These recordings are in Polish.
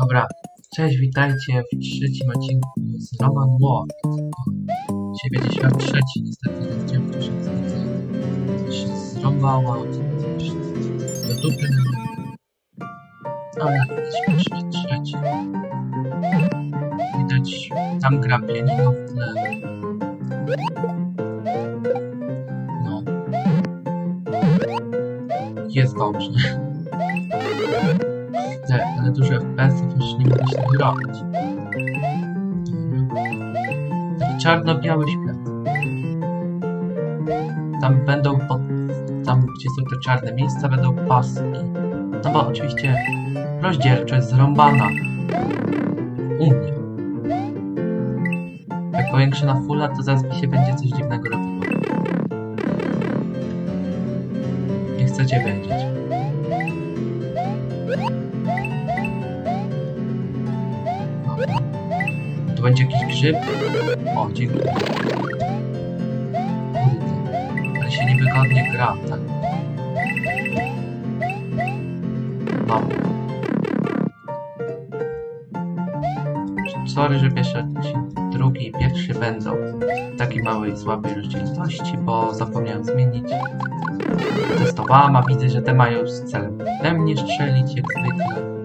Dobra, cześć, witajcie w trzecim odcinku z Roman World. Dzisiaj będzie świat trzeci, niestety nie chciałem wcześniej coś się zrąbała, coś do dupy. Ale świat trzeci. Widać, tam gra pianino w tle. No. Jest dobrze. Tak, ale dużo FPS-ów już nie mogę się wyrobić. Taki czarno-biały świat. Tam będą, tam gdzie są te czarne miejsca, będą paski. No bo oczywiście rozdzielczość zrąbana. U mnie. Jak powiększę na fulla, to zaraz mi się będzie coś dziwnego robiło. Nie chcecie wiedzieć. Będzie jakiś grzyb? O, dziękuję. Ale się niewygodnie gra, tak? No. Sorry, że pierwszy drugi i pierwszy będą w takiej małej, słabej rozdzielczości, bo zapomniałem zmienić. Testowałam, a widzę, że te mają już celem we mnie strzelić, jak zwykle.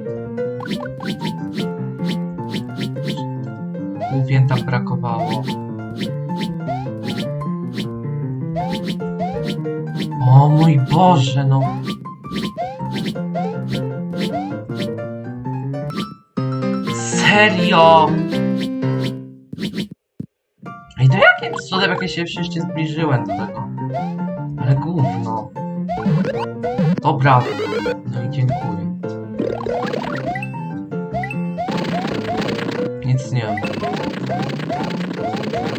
Głównie tam brakowało. O mój Boże, no. Serio? I to jakim cudem jak ja się jeszcze zbliżyłem do tego? Ale gówno. Dobra. No i dziękuję.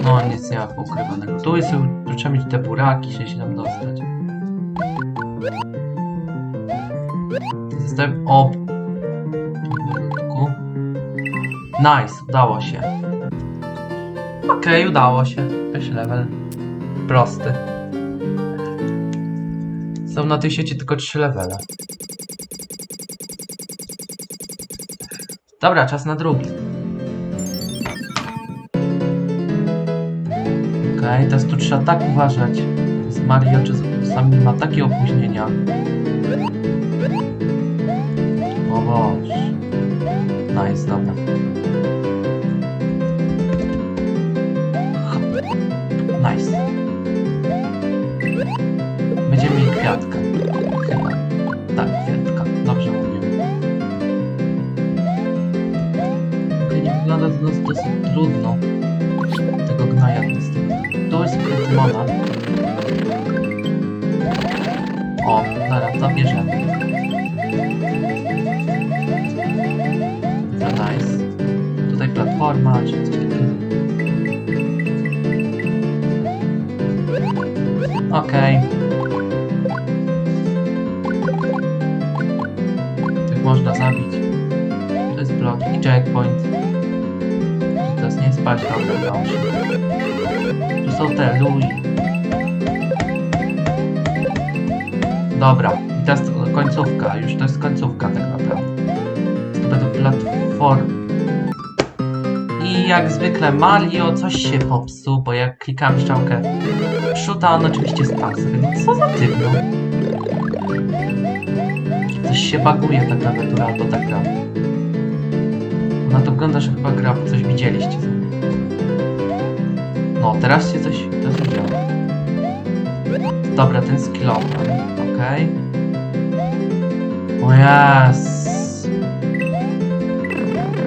No, nic nie ma poukrywanego. Tu jest, tu trzeba mieć te buraki, żeby się tam dostać. Jestem... O! Nice, udało się. Okej, udało się. Pierwszy level. Prosty. Są na tej sieci tylko trzy levele. Dobra, czas na drugi. Okej, teraz tu trzeba tak uważać. Z Mario czasami ma takie opóźnienia. O Boże. Nice, dobra. Nice. Będziemy mieli kwiatkę. Okej. Tak można zabić. To jest blok i checkpoint. Czy teraz nie spać dobrze. Tu są te Louis. Dobra, i teraz to końcówka, już to jest końcówka tak naprawdę. To będą platformy. I jak zwykle Mario coś się popsuł, bo jak klikam strzałkę przód, a on oczywiście. Więc co za tygno? Coś się baguje ta klawiatura albo ta gra. Ona to wygląda, że chyba gra, bo coś widzieliście. No, teraz się coś, działa. Dobra, ten skillowy, okej. O jas.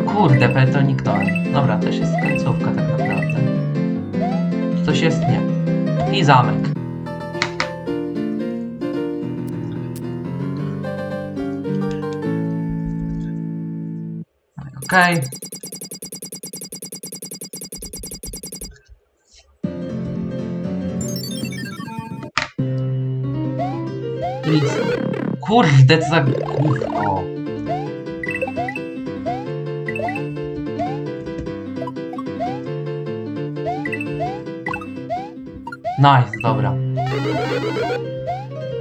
Kurde, prawie to niknąłem. Dobra, też jest końcówka tak naprawdę. Coś jest nie. I zamek. Nic. Kurde, co za. Nice, dobra.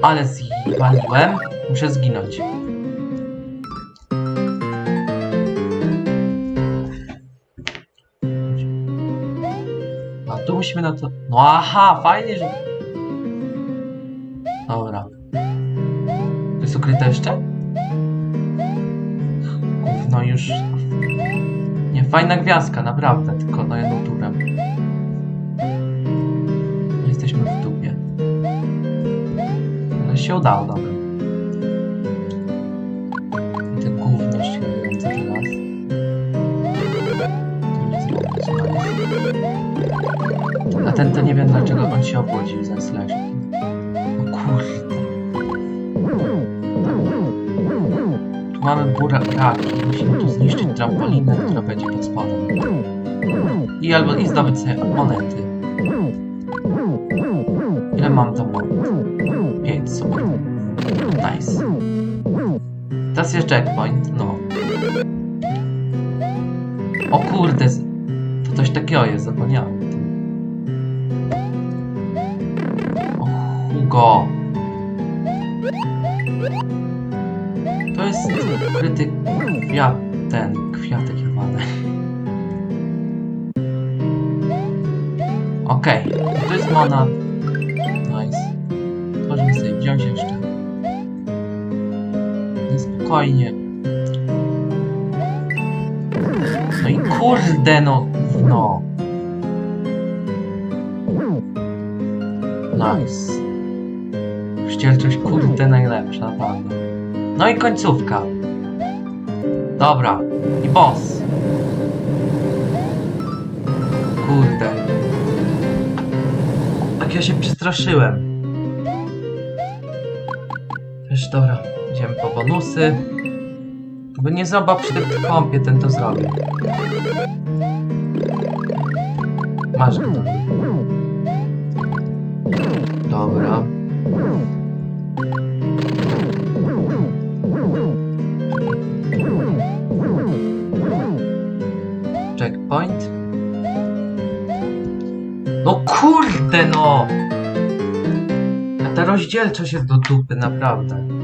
Ale zjebaliłem. Muszę zginąć. A tu musimy na to... No aha, fajnie, że... Dobra. To jest ukryte jeszcze? No już... Nie, fajna gwiazdka, naprawdę, tylko no jedną tu się udało, dobra. Te gówno śmiejące teraz. A ten to nie wiem dlaczego on się obłodził za slash. O kurde. Tu mamy buraki. Musimy tu zniszczyć trampolinę, która będzie pod spodem. I albo i zdobyć sobie monety. Ile mam za monet? 5, super. Nice. Teraz jest checkpoint, no. O kurde, to coś takiego jest, zapomniałem. o Hugo. To jest ukryty kwiat, ten kwiatek jebany. Okej, to jest mana. Nice. Możemy sobie wziąć jeszcze. Spokojnie. No i kurde no, no. Nice. Rozdzielczość kurde najlepsza, naprawdę. No i końcówka. Dobra. I boss. Kurde. Tak ja się przestraszyłem. Też dobra. Idziemy po bonusy. Bo nie zobacz przy tym kąpie ten to zrobi. Masz. Dobra. Checkpoint. No kurde no! A ta rozdzielczość jest do dupy, naprawdę.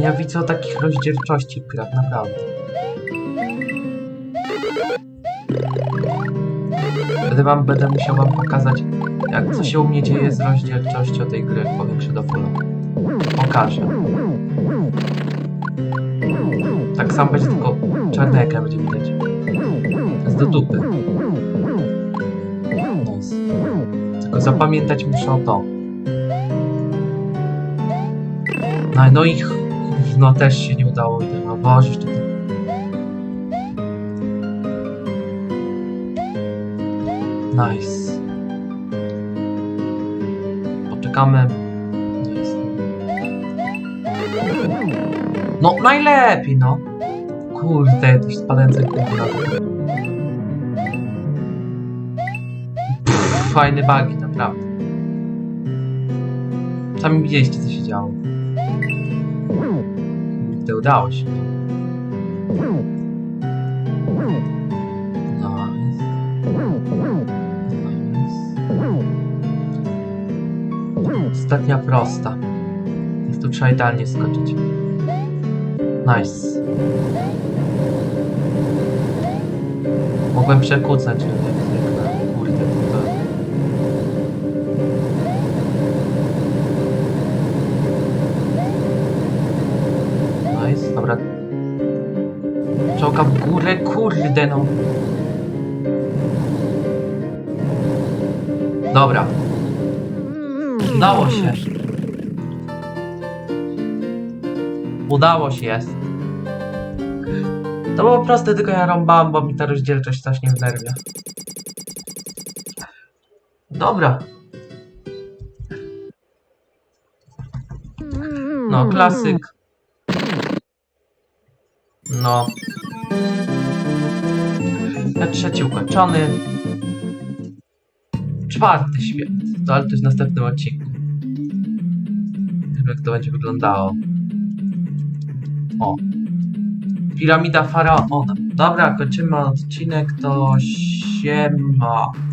Ja widzę o takich rozdzielczości grach, naprawdę. Będę wam, będę musiał wam pokazać, jak co się u mnie dzieje z rozdzielczością tej gry, powiększę do fulla. Pokażę. Tak samo będzie tylko czarny ekran będzie widać. Jest do dupy. Nice. Tylko zapamiętać muszę to. No, no i ch- no też się nie udało. Idę, no Boże, jeszcze to... Nice. Poczekamy. No najlepiej, no. Kurde, coś spadające gówna. Pff, Fajny bagi, naprawdę. Sami widzieliście, co się działo. Udało się. Nice. Ostatnia prosta. Więc tu trzeba idealnie skoczyć. Nice. Mogłem przekłócać, ale kurde no. Dobra. Udało się. Udało się jest. To było proste, tylko ja rąbałem, bo mi ta rozdzielczość strasznie wnerwia. Dobra. No, klasyk. No. Trzeci ukończony. Czwarty świat. To, ale to jest w następnym odcinku. Nie wiem, jak to będzie wyglądało. O. Piramida Faraona. Dobra, kończymy odcinek. To siema.